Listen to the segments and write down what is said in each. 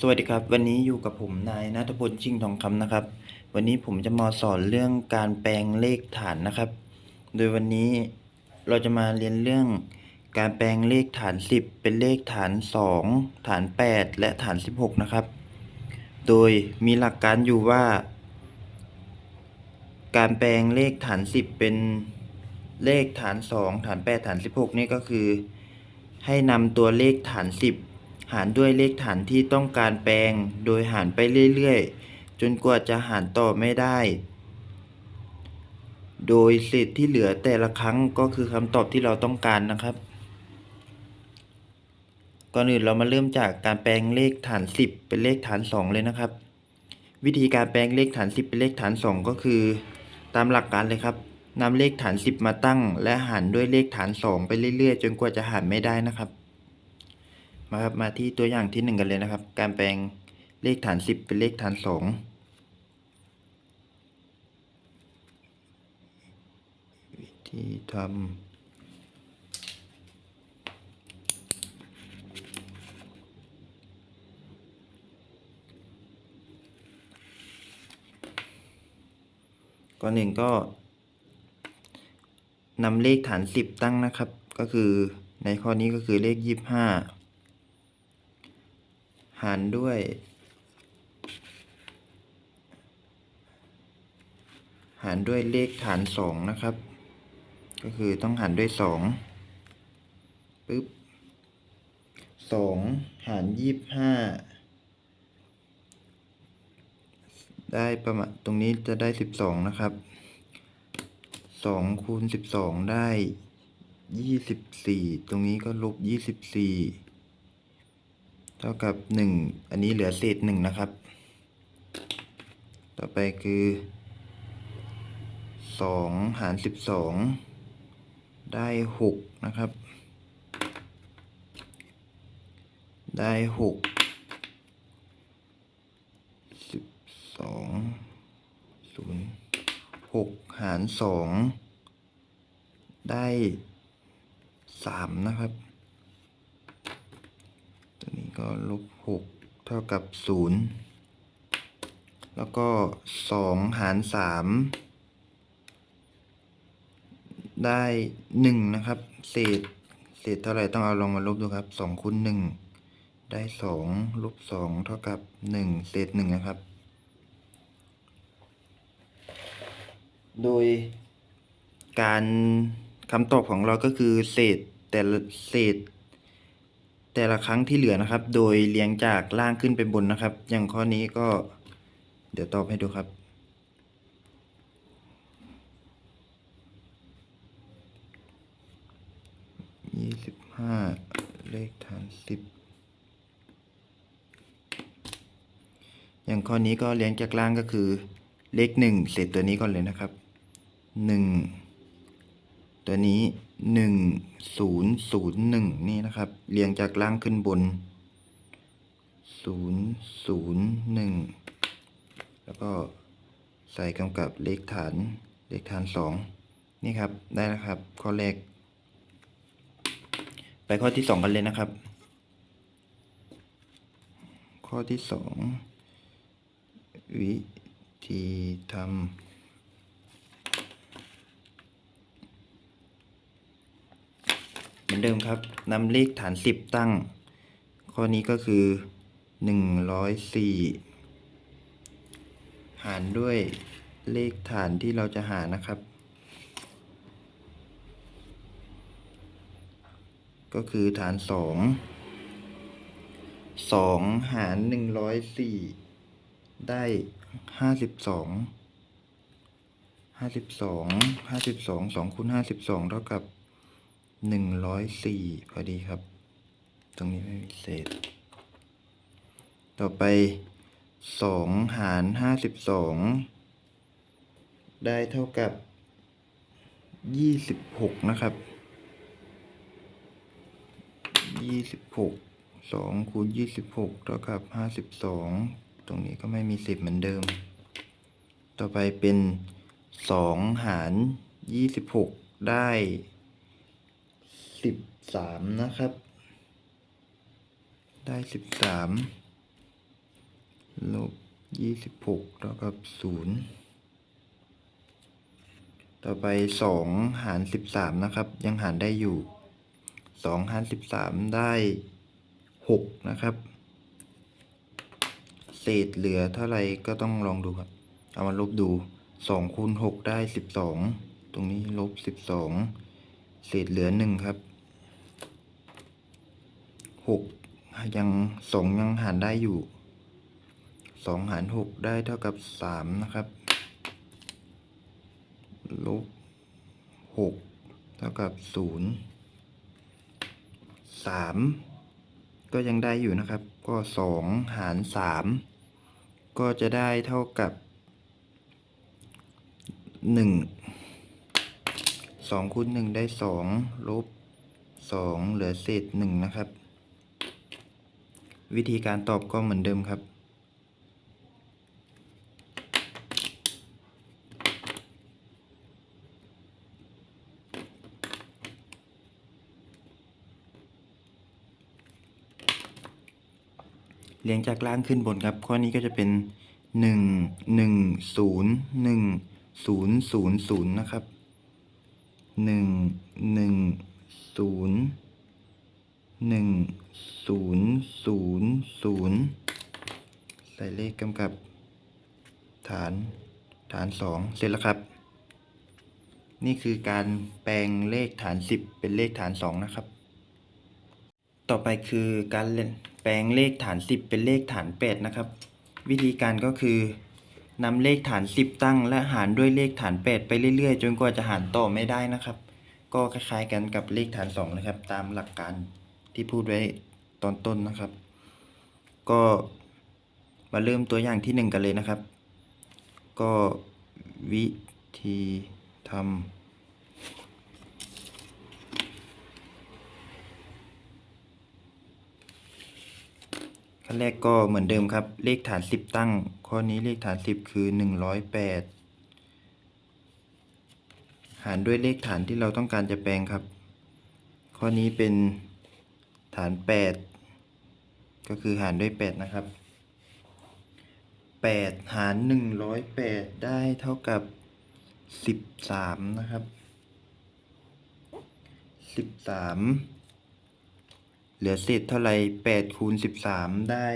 สวัสดีครับ วันนี้อยู่กับผมนายนัทพลชิงทองคำนะครับ วันนี้ผมจะมาสอนเรื่องการแปลงเลขฐานนะครับ โดยวันนี้เราจะมาเรียนเรื่อง การแปลงเลขฐาน 10 เป็นเลขฐาน 2 ฐาน 8 และฐาน 16 นะครับ โดยมีหลักการอยู่ว่า การแปลงเลขฐาน 10 เป็นเลขฐาน 2 ฐาน 8 ฐาน 16 นี่ก็คือ ให้นำตัวเลขฐาน 10 หารด้วยเลขฐานที่ต้องการแปลง โดยหารไปเรื่อยๆ จนกว่าจะหารต่อไม่ได้ โดยเศษที่เหลือแต่ละครั้งก็คือคำตอบที่เราต้องการนะครับ ก่อนอื่นเรามาเริ่มจากการแปลงเลขฐาน 10 เป็นเลขฐาน 2 เลยนะครับ วิธีการแปลงเลขฐาน 10 เป็นเลขฐาน 2 ก็คือ ตามหลักการเลยครับนำเลขฐาน 10 มาตั้ง และหารด้วยเลขฐาน 2 ไปเรื่อยๆ จนกว่าจะหารไม่ได้นะครับ มาครับมาที่ตัวอย่างที่ 1 กันเลยนะครับ การแปลงเลขฐาน 10 เป็นเลขฐาน 2 วิธีทำก่อนหนึ่งก็นำเลขฐาน 10 ตั้งนะครับ ก็คือในข้อนี้ก็คือเลข 25 หารด้วย หารด้วยเลขฐานสองนะครับ ก็คือต้องหารด้วยสองปึ๊บสองหารยี่บห้าได้ประมาณตรงนี้จะได้สิบสองนะครับสองคูณสิบสองได้ยี่สิบสี่ตรงนี้ก็ลบยี่สิบสี่ เท่ากับหนึ่งอันนี้เหลือเศษหนึ่งนะครับ ต่อไปคือสองหารสิบสองได้หกนะครับ ได้หกสิบสองศูนย์หกหารสองได้สามนะครับ ก็ลบหกเท่ากับศูนย์แล้วก็สองหารสามได้หนึ่งนะครับ เศษเศษเท่าไหร่ต้องเอาลองมาลบดูครับสองคูณหนึ่งได้สองลบสองเท่ากับหนึ่งเศษหนึ่งนะครับ โดยการคำตอบของเราก็คือเศษแต่เศษ แต่ละครั้งที่เหลือนะครับ โดยเรียงจากล่างขึ้นไปบนนะครับ อย่างข้อนี้ก็ เดี๋ยวตอบให้ดูครับยี่สิบห้าเลขฐานสิบอย่างข้อนี้ก็เรียงจากล่างก็คือ เลขหนึ่งเศษตัวนี้ก่อนเลยนะครับหนึ่งตัวนี้ หนึ่งศูนย์ศูนย์หนึ่งนี่นะครับ เรียงจากล่างขึ้นบนศูนย์ศูนย์หนึ่งแล้วก็ใส่กำกับเลขฐานเลขฐานสองนี่ครับได้แล้วครับ ข้อแรก ไปข้อที่สองกันเลยนะครับ ข้อที่สองวิธีทำ เหมือนเดิมครับนำเลขฐานสิบตั้ง ข้อนี้ก็คือหนึ่งร้อยสี่หารด้วยเลขฐานที่เราจะหานะครับ ก็คือฐานสองสองหารหนึ่งร้อยสี่ได้ห้าสิบสองห้าสิบสองห้าสิบสองสองคูณห้าสิบสองเท่ากับ หนึ่งร้อยสี่พอดีครับ ตรงนี้ไม่มีเศษ ต่อไปสองหารห้าสิบสองได้เท่ากับยี่สิบหกนะครับยี่สิบหกสองคูณยี่สิบหกเท่ากับห้าสิบสองตรงนี้ก็ไม่มีสิบเหมือนเดิม ต่อไปเป็นสองหารยี่สิบหกได้ สิบสามนะครับ ได้สิบสามลบยี่สิบหกเท่ากับศูนย์ต่อไปสองหารสิบสามนะครับ ยังหารได้อยู่สองหารสิบสามได้หกนะครับ เศษเหลือเท่าไรก็ต้องลองดูครับ เอามาลบดูสองคูณหกได้สิบสองตรงนี้ลบสิบสอง เศษเหลือหนึ่งครับหกยังสองยังหารได้อยู่สองหารหกได้เท่ากับสามนะครับลบหกเท่ากับศูนย์สามก็ยังได้อยู่นะครับ ก็สองหารสามก็จะได้เท่ากับหนึ่ง สองคูณหนึ่งได้สองลบสองเหลือเศษหนึ่งนะครับ วิธีการตอบก็เหมือนเดิมครับ เรียงจากล่างขึ้นบนครับ ข้อนี้ก็จะเป็นหนึ่งหนึ่งศูนย์หนึ่งศูนย์ศูนย์ศูนย์นะครับ หนึ่งหนึ่งศูนย์หนึ่งศูนย์ศูนย์ศูนย์ใส่เลขกำกับ ฐานฐานสองเสร็จแล้วครับ นี่คือการแปลงเลขฐานสิบเป็นเลขฐานสองนะครับ ต่อไปคือการแปลงเลขฐาน10เป็นเลขฐาน8นะครับ วิธีการก็คือ นำเลขฐาน 10 ตั้ง และหารด้วยเลขฐาน 8 ไปเรื่อยๆ จนกว่าจะหารต่อไม่ได้นะครับ ก็คล้ายๆกันกับเลขฐาน2นะครับ ตามหลักการที่พูดไว้ตอนต้นนะครับ ก็มาเริ่มตัวอย่างที่ 1 กันเลยนะครับ ก็วิธีทำ ขั้นแรกก็เหมือนเดิมครับ เลขฐาน10ตั้ง ข้อนี้เลขฐาน10คือ108หารด้วยเลขฐานที่เราต้องการจะแปลงครับ ข้อนี้เป็นฐาน8ก็คือหารด้วย8นะครับ8หาร108ได้เท่ากับ13นะครับ13 เหลือเศษเท่าไหร่แปดคูณสิบสามได้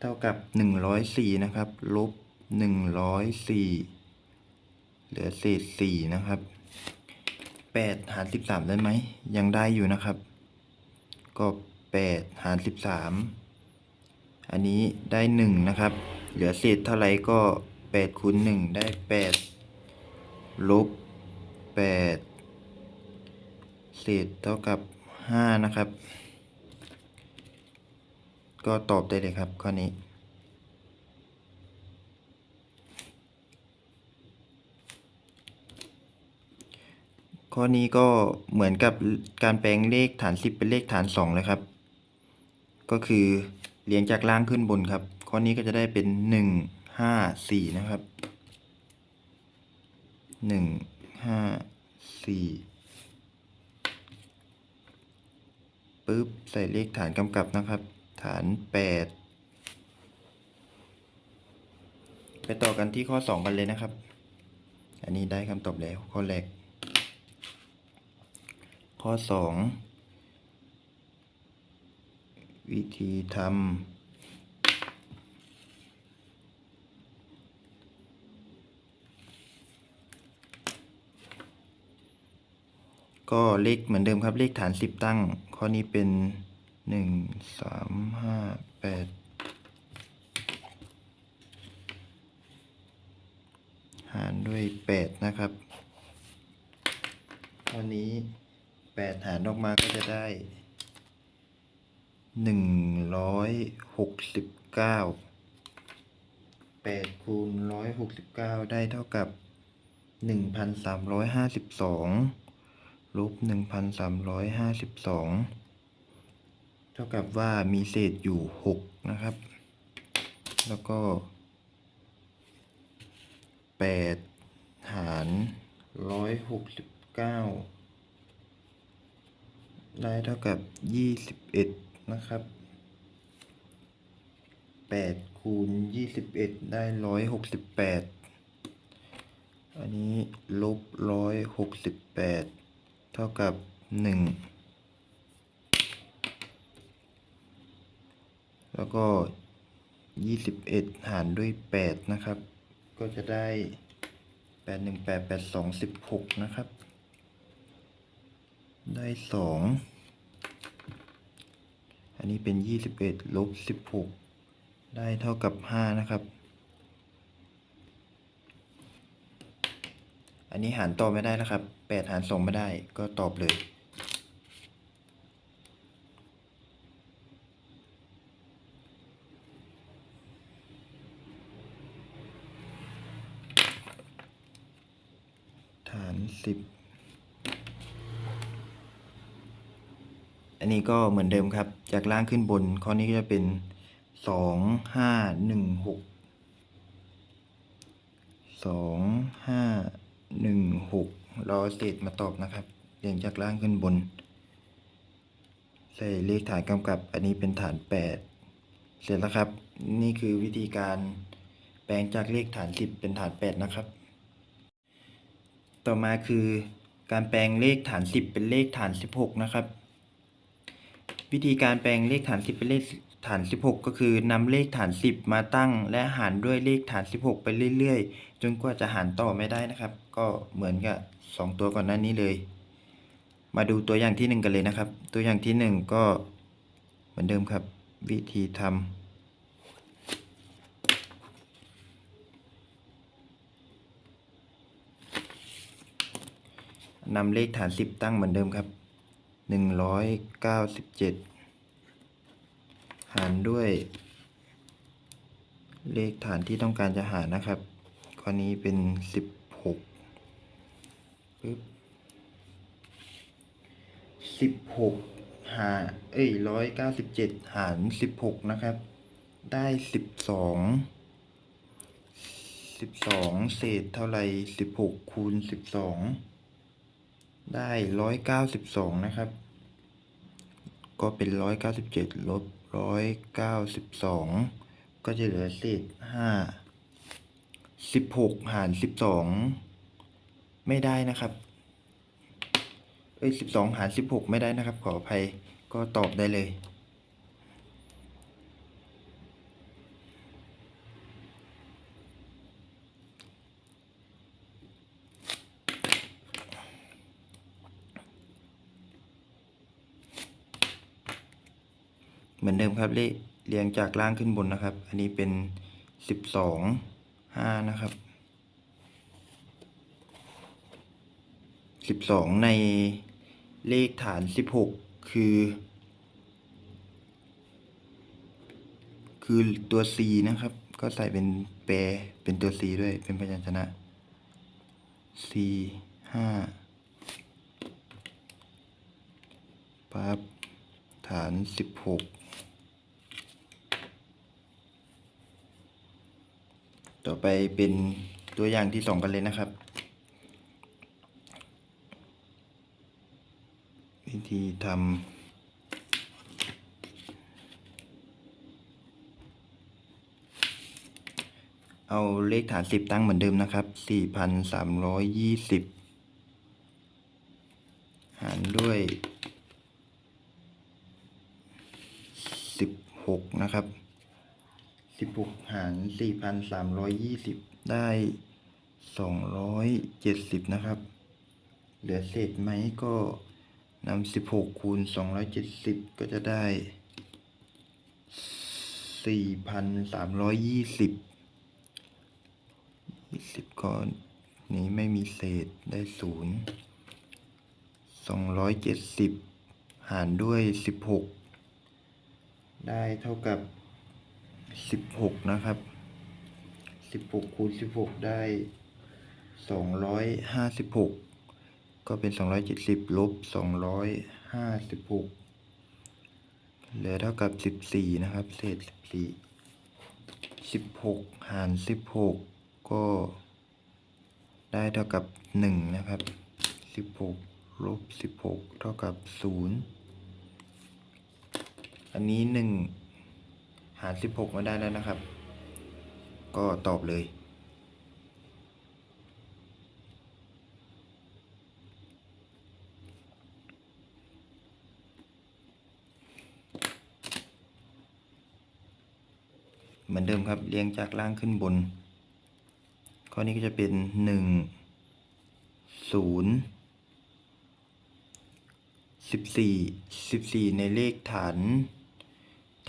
เท่ากับหนึ่งร้อยสี่นะครับ ลบหนึ่งร้อยสี่เหลือเศษสี่นะครับแปดหารสิบสามได้ไหม ยังได้อยู่นะครับ ก็แปดหารสิบสามอันนี้ได้หนึ่งนะครับ เหลือเศษเท่าไหร่ก็แปดคูณหนึ่งได้แปดลบแปดเศษเท่ากับห้านะครับ ก็ตอบได้เลยครับข้อนี้ ข้อนี้ก็เหมือนกับการแปลงเลขฐาน 10 เป็นเลขฐาน2เลยครับ ก็คือเรียงจากล่างขึ้นบนครับ ข้อนี้ก็จะได้เป็น 1 5 4 นะครับ 1 5 4ปึ๊บใส่เลขฐานกำกับนะครับ ฐาน 8 ไปต่อกันที่ข้อ 2 กันเลยนะครับ อันนี้ได้คำตอบแล้วข้อแรก ข้อ 2 วิธีทำก็เลขเหมือนเดิมครับเลขฐาน 10 ตั้ง ข้อนี้เป็น หนึ่งสามห้าแปดหารด้วยแปดนะครับวันนี้แปดหารออกมาก็จะได้หนึ่งร้อยหกสิบเก้าแปดคูณร้อยหกสิบเก้าได้เท่ากับหนึ่งพันสามร้อยห้าสิบสองลบหนึ่งพันสามร้อยห้าสิบสอง เท่ากับว่ามีเศษอยู่ 6 นะครับ แล้วก็ 8 หาร 169 ได้เท่ากับ 21 นะครับ 8 คูณ 21 ได้ 168 อันนี้ลบ 168 เท่ากับ 1 แล้วก็ยี่สิบเอ็ดหารด้วยแปดนะครับ ก็จะได้แปดหนึ่งแปดแปดสองสิบหกนะครับ ได้สองอันนี้เป็นยี่สิบเอ็ดลบสิบหกได้เท่ากับห้านะครับ อันนี้หารต่อไม่ได้แล้วครับแปดหารสองไม่ได้ก็ตอบเลย ฐานสิบ อั นี้ก็เหมือนเดิมครับ จากล่างขึ้นบน ข้อนี้ก็จะเป็นสองห้าหนึ่งหกสองห้าหนึ่งหกรอเศษมาตอบนะครับเรียงจากล่างขึ้นบน ใส่เลขฐานกำกับ อันนี้เป็นฐานแปดเสร็จแล้วครับ นี่คือวิธีการแปลงจากเลขฐานสิบเป็นฐานแปดนะครับ ต่อมาคือการแปลงเลขฐานสิบเป็นเลขฐานสิบหกนะครับ วิธีการแปลงเลขฐานสิบเป็นเลขฐานสิบหกก็คือนำเลขฐานสิบมาตั้ง และหารด้วยเลขฐานสิบหกไปเรื่อยๆ จนกว่าจะหารต่อไม่ได้นะครับ ก็เหมือนกับสองตัวก่อนหน้านี้เลย มาดูตัวอย่างที่หนึ่งกันเลยนะครับ ตัวอย่างที่หนึ่งก็เหมือนเดิมครับ วิธีทำนำเลขฐานสิบตั้งเหมือนเดิมครับ หนึ่งร้อยเก้าสิบเจ็ดหารด้วย เลขฐานที่ต้องการจะหารนะครับข้อนี้เป็นสิบหกปึ๊บสิบหกหาร เอ้ยร้อยเก้าสิบเจ็ดหารสิบหกนะครับ ได้สิบสองสิบสองเศษเท่าไหร่สิบหกคูณสิบสองได้ร้อยเก้าสิบสองนะครับ ก็เป็นร้อยเก้าสิบเจ็ดลบร้อยเก้าสิบสองก็จะเหลือเศษห้าสิบหกหารสิบสองไม่ได้นะครับเอ้ยสิบสองหารสิบหกไม่ได้นะครับ ขออภัยก็ตอบได้เลย เหมือนเดิมครับเลขเรียงจากล่างขึ้นบนนะครับ อันนี้เป็นสิบสองห้านะครับสิบสองในเลขฐานสิบหกคือ คือตัว c นะครับ ก็ใส่เป็นแปรเป็นตัว c ด้วยเป็นพยัญชนะ c ห้าปั๊บฐานสิบหก ต่อไปเป็นตัวอย่างที่สองกันเลยนะครับ วิธีทำเอาเลขฐานสิบตั้งเหมือนเดิมนะครับสี่พันสามร้อยยี่สิบหารด้วยสิบหกนะครับ สิบหกหารสี่พันสามร้อยยี่สิบได้สองร้อยเจ็ดสิบนะครับ เหลือเศษไหมก็นำสิบหกคูณสองร้อยเจ็ดสิบก็จะได้สี่พันสามร้อยยี่สิบยี่สิบก่อนนี้ไม่มีเศษได้ศูนย์สองร้อยเจ็ดสิบหารด้วยสิบหกได้เท่ากับ สิบหกนะครับสิบหกคูณสิบหกได้สองร้อยห้าสิบหกก็เป็นสองร้อยเจ็ดสิบลบสองร้อยห้าสิบหกเหลือเท่ากับสิบสี่นะครับ เศษสิบสี่สิบหกหารสิบหกก็ได้เท่ากับหนึ่งนะครับสิบหกลบสิบหกเท่ากับศูนย์อันนี้หนึ่ง หารสิบหกมาได้แล้วนะครับ ก็ตอบเลย เหมือนเดิมครับเรียงจากล่างขึ้นบน ข้อนี้ก็จะเป็นหนึ่งศูนย์สิบสี่สิบสี่ในเลขฐาน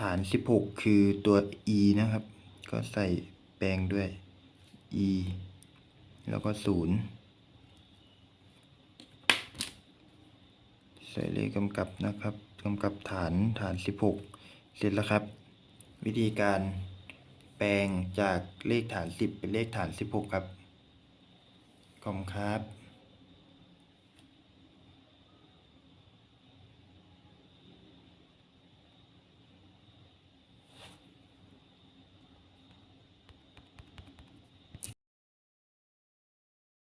ฐานสิบหกคือตัว e นะครับ ก็ใส่แปลงด้วย e แล้วก็ศูนย์ใส่เลขกำกับนะครับกำกับฐานฐานสิบหกเสร็จแล้วครับ วิธีการแปลงจากเลขฐานสิบเป็นเลขฐานสิบหกครับขอบคุณครับ